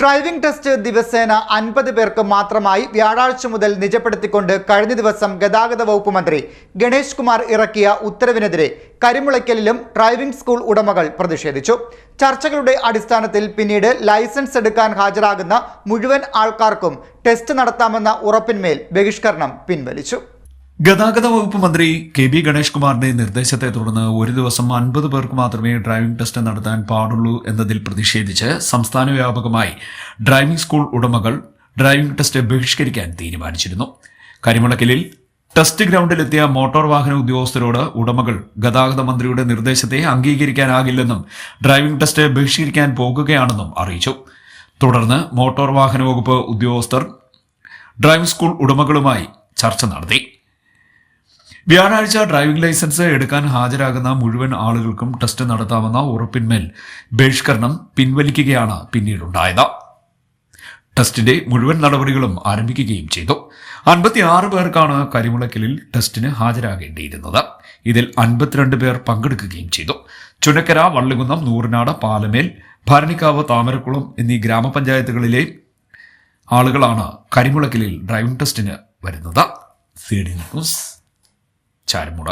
Driving test ദിവസേന അൻപത് പേർക്ക് മാത്രമായി വ്യാഴാഴ്ച മുതൽ നിജപ്പെടുത്തിക്കൊണ്ട് കഴിഞ്ഞ ദിവസം ഗതാഗത വകുപ്പ് മന്ത്രി ഗണേഷ് കുമാർ ഇറക്കിയ ഉത്തരവിനെതിരെ കരിമുളയ്ക്കലിലും ഡ്രൈവിംഗ് സ്കൂൾ ഉടമകൾ പ്രതിഷേധിച്ചു. ചർച്ചകളുടെ അടിസ്ഥാനത്തിൽ പിന്നീട് ലൈസൻസ് എടുക്കാൻ ഹാജരാകുന്ന മുഴുവൻ ആൾക്കാർക്കും ടെസ്റ്റ് നടത്താമെന്ന ഉറപ്പിന്മേൽ ബഹിഷ്കരണം പിൻവലിച്ചു. ഗതാഗത വകുപ്പ് മന്ത്രി കെ ബി ഗണേഷ് കുമാറിന്റെ നിർദ്ദേശത്തെ തുടർന്ന് ഒരു ദിവസം അൻപത് പേർക്ക് മാത്രമേ ഡ്രൈവിംഗ് ടെസ്റ്റ് നടത്താൻ പാടുള്ളൂ എന്നതിൽ പ്രതിഷേധിച്ച് സംസ്ഥാന വ്യാപകമായി ഡ്രൈവിംഗ് സ്കൂൾ ഉടമകൾ ഡ്രൈവിംഗ് ടെസ്റ്റ് ബഹിഷ്കരിക്കാൻ തീരുമാനിച്ചിരുന്നു. കരിമളക്കലിൽ ടെസ്റ്റ് ഗ്രൗണ്ടിലെത്തിയ മോട്ടോർ വാഹന ഉദ്യോഗസ്ഥരോട് ഉടമകൾ ഗതാഗത മന്ത്രിയുടെ നിർദ്ദേശത്തെ അംഗീകരിക്കാനാകില്ലെന്നും ഡ്രൈവിംഗ് ടെസ്റ്റ് ബഹിഷ്കരിക്കാൻ പോകുകയാണെന്നും അറിയിച്ചു. തുടർന്ന് മോട്ടോർ വാഹന വകുപ്പ് ഉദ്യോഗസ്ഥർ ഡ്രൈവിംഗ് സ്കൂൾ ഉടമകളുമായി ചർച്ച നടത്തി. വ്യാഴാഴ്ച ഡ്രൈവിംഗ് ലൈസൻസ് എടുക്കാൻ ഹാജരാകുന്ന മുഴുവൻ ആളുകൾക്കും ടെസ്റ്റ് നടത്താമെന്ന ഉറപ്പിന്മേൽ ബഹിഷ്കരണം പിൻവലിക്കുകയാണ് പിന്നീടുണ്ടായത്. ടെസ്റ്റിന്റെ മുഴുവൻ നടപടികളും ആരംഭിക്കുകയും ചെയ്തു. അൻപത്തിയാറ് പേർക്കാണ് കരിമുളക്കലിൽ ടെസ്റ്റിന് ഹാജരാകേണ്ടിയിരുന്നത്. ഇതിൽ അൻപത്തിരണ്ട് പേർ പങ്കെടുക്കുകയും ചെയ്തു. ചുനക്കര വള്ളികുന്നം നൂറിനാട് പാലമേൽ ഭരണിക്കാവ് താമരക്കുളം എന്നീ ഗ്രാമപഞ്ചായത്തുകളിലെ ആളുകളാണ് കരിമുളക്കലിൽ ഡ്രൈവിംഗ് ടെസ്റ്റിന് വരുന്നത്. സി チャイムラ